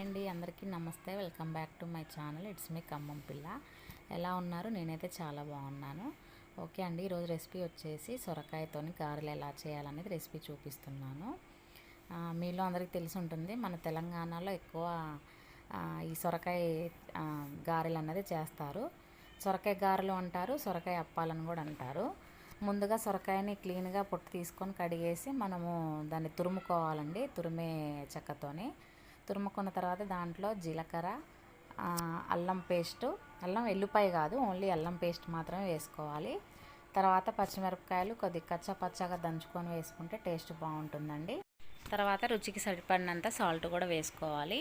అండి. అందరికీ నమస్తే. Welcome back to my channel. It's మీ ఖమ్మం పిల్ల. ఎలా ఉన్నారు? నేనైతే చాలా బాగున్నాను. ఓకే అండి. ఈరోజు రెసిపీ వచ్చేసి సొరకాయతోని గారెలు ఎలా చేయాలనేది రెసిపీ చూపిస్తున్నాను. మీలో అందరికీ తెలిసి ఉంటుంది మన తెలంగాణలో ఎక్కువ ఈ సొరకాయ గారెలు అన్నది చేస్తారు. సొరకాయ గారెలు అంటారు సొరకాయ అప్పాలని కూడా అంటారు. ముందుగా సొరకాయని క్లీన్గా పొట్టు తీసుకొని కడిగేసి మనము దాన్ని తురుముకోవాలండి. తురిమే చెక్కతోని. తురుముకున్న తర్వాత దాంట్లో జీలకర్ర అల్లం పేస్టు అల్లం ఎల్లుపాయ కాదు ఓన్లీ అల్లం పేస్ట్ మాత్రమే వేసుకోవాలి. తర్వాత పచ్చిమిరపకాయలు కొద్ది కచ్చా పచ్చగా దంచుకొని వేసుకుంటే టేస్ట్ బాగుంటుందండి. తర్వాత రుచికి సరిపడినంత సాల్ట్ కూడా వేసుకోవాలి.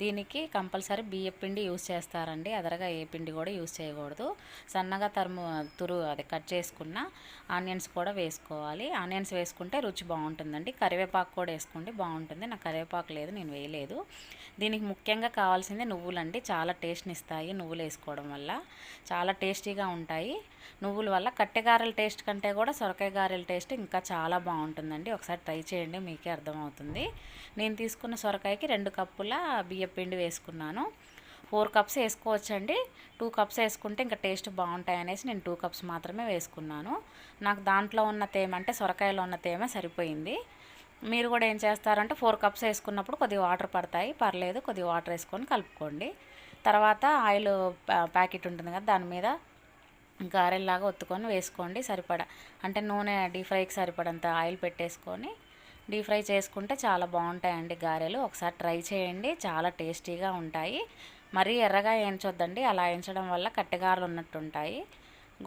దీనికి కంపల్సరీ బియ్య పిండి యూస్ చేస్తారండి. అదరగా ఏ పిండి కూడా యూస్ చేయకూడదు. సన్నగా తరుము తురు అది కట్ చేసుకున్న ఆనియన్స్ కూడా వేసుకోవాలి. ఆనియన్స్ వేసుకుంటే రుచి బాగుంటుందండి. కరివేపాకు కూడా వేసుకుంటే బాగుంటుంది. నాకు కరివేపాకు లేదు నేను వేయలేదు. దీనికి ముఖ్యంగా కావాల్సింది నువ్వులండి. చాలా టేస్ట్ని ఇస్తాయి నువ్వులు వేసుకోవడం వల్ల. చాలా టేస్టీగా ఉంటాయి. నువ్వుల వల్ల కట్టెగారెల టేస్ట్ కంటే కూడా సొరకాయ గారెల టేస్ట్ ఇంకా చాలా బాగుంటుందండి. ఒకసారి ట్రై చేయండి మీకే అర్థమవుతుంది. నేను తీసుకున్న సొరకాయకి రెండు కప్పుల బియ్యపిండి వేసుకున్నాను. ఫోర్ కప్స్ వేసుకోవచ్చండి. టూ కప్స్ వేసుకుంటే ఇంకా టేస్ట్ బాగుంటాయి అనేసి నేను టూ కప్స్ మాత్రమే వేసుకున్నాను. నాకు దాంట్లో ఉన్న తేమ అంటే సొరకాయలో ఉన్న తేమ సరిపోయింది. మీరు కూడా ఏం చేస్తారంటే ఫోర్ కప్స్ వేసుకున్నప్పుడు కొద్దిగా వాటర్ పడతాయి. పర్లేదు కొద్దిగా వాటర్ వేసుకొని కలుపుకోండి. తర్వాత ఆయిల్ ప్యా- ప్యాకెట్ ఉంటుంది కదా దాని మీద గారెల్లాగా ఒత్తుకొని వేసుకోండి సరిపడా. అంటే నూనె డీప్ ఫ్రైకి సరిపడంత ఆయిల్ పెట్టేసుకొని డీప్ ఫ్రై చేసుకుంటే చాలా బాగుంటాయండి గారెలు. ఒకసారి ట్రై చేయండి చాలా టేస్టీగా ఉంటాయి. మరీ ఎర్రగా వేయించొద్దండి అలా వేయించడం వల్ల కట్టెగారలు ఉన్నట్టుంటాయి.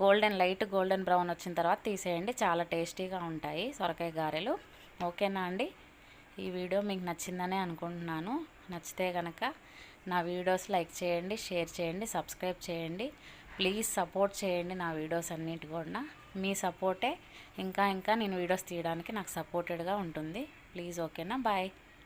గోల్డెన్ లైట్ గోల్డెన్ బ్రౌన్ వచ్చిన తర్వాత తీసేయండి చాలా టేస్టీగా ఉంటాయి సొరకాయ గారెలు. ఓకేనా అండి? ఈ వీడియో మీకు నచ్చిందనే అనుకుంటున్నాను. నచ్చితే కనుక నా వీడియోస్ లైక్ చేయండి షేర్ చేయండి సబ్స్క్రైబ్ చేయండి. ప్లీజ్ సపోర్ట్ చేయండి నా వీడియోస్ అన్నిటి కూడా. మీ సపోర్టే. ఇంకా ఇంకా నేను వీడియోస్ తీయడానికి నాకు సపోర్టెడ్గా ఉంటుంది. ప్లీజ్ ఓకేనా? బాయ్.